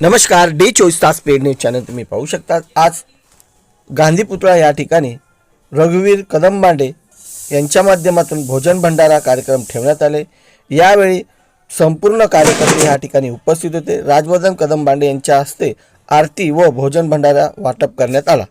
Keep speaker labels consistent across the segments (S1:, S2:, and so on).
S1: नमस्कार डे चोवीस तास पेड न्यूज चॅनल तुम्ही पाहू शकता आज गांधी पुतळा या ठिकाणी रघुवीर कदमबांडे यांच्या माध्यमातून भोजन भंडारा कार्यक्रम ठेवण्यात आले. यावेळी संपूर्ण कार्यकर्ते या ठिकाणी उपस्थित होते. राजवर्धन कदमबांडे यांच्या हस्ते आरती व भोजन भंडारा वाटप करण्यात आला.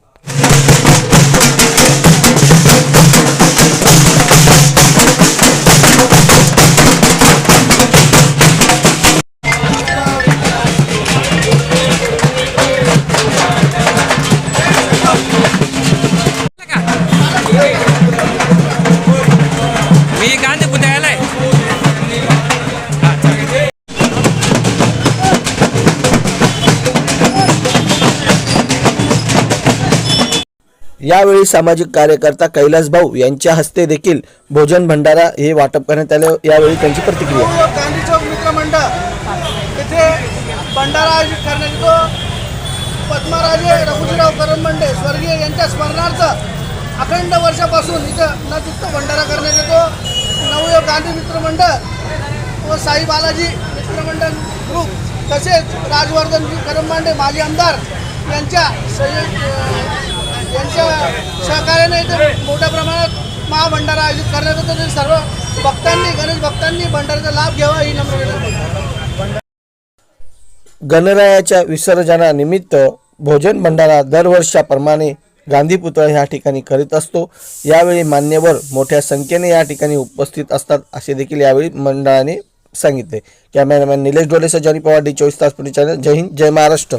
S1: यावेळी सामाजिक कार्यकर्ता कैलास भाऊ यांच्या हस्ते देखील भोजन भंडारा हे वाटप करण्यात आले. यावेळी त्यांची प्रतिक्रिया.
S2: हो, गांधी चौक मित्रमंडळ येथे भंडारा आयोजित करण्यात येतो. पद्मराजे रघुजीराव करमंडे स्वर्गीय यांच्या स्मरणार्थ अखंड वर्षापासून इथं न चुकता भंडारा करण्यात येतो. नवयोग गांधी मित्रमंडळ व साई बालाजी मित्रमंडळ ग्रुप तसेच राजवर्धनजी करंबांडे माजी आमदार यांच्या संयुक्त यांच्या सहकार्याने इथे मोठ्या प्रमाणात महाभंडारा आयोजित करण्यात येतो. तरी सर्व भक्तांनी गणेश भक्तांनी भंडाराचा लाभ घ्यावा ही नम्र विनंती
S1: गणरायाच्या विसर्जनानिमित्त भोजन भंडारा दरवर्षाप्रमाणे गांधी पुतळा ह्या ठिकाणी करीत असतो. यावेळी मान्यवर मोठ्या संख्येने या ठिकाणी उपस्थित असतात असे देखील यावेळी मंडळाने सांगितले. कॅमेरामॅन निलेश डोलेसह जॉनी पवार डी चोवीस तास पुणे चॅनल. जय हिंद जय महाराष्ट्र.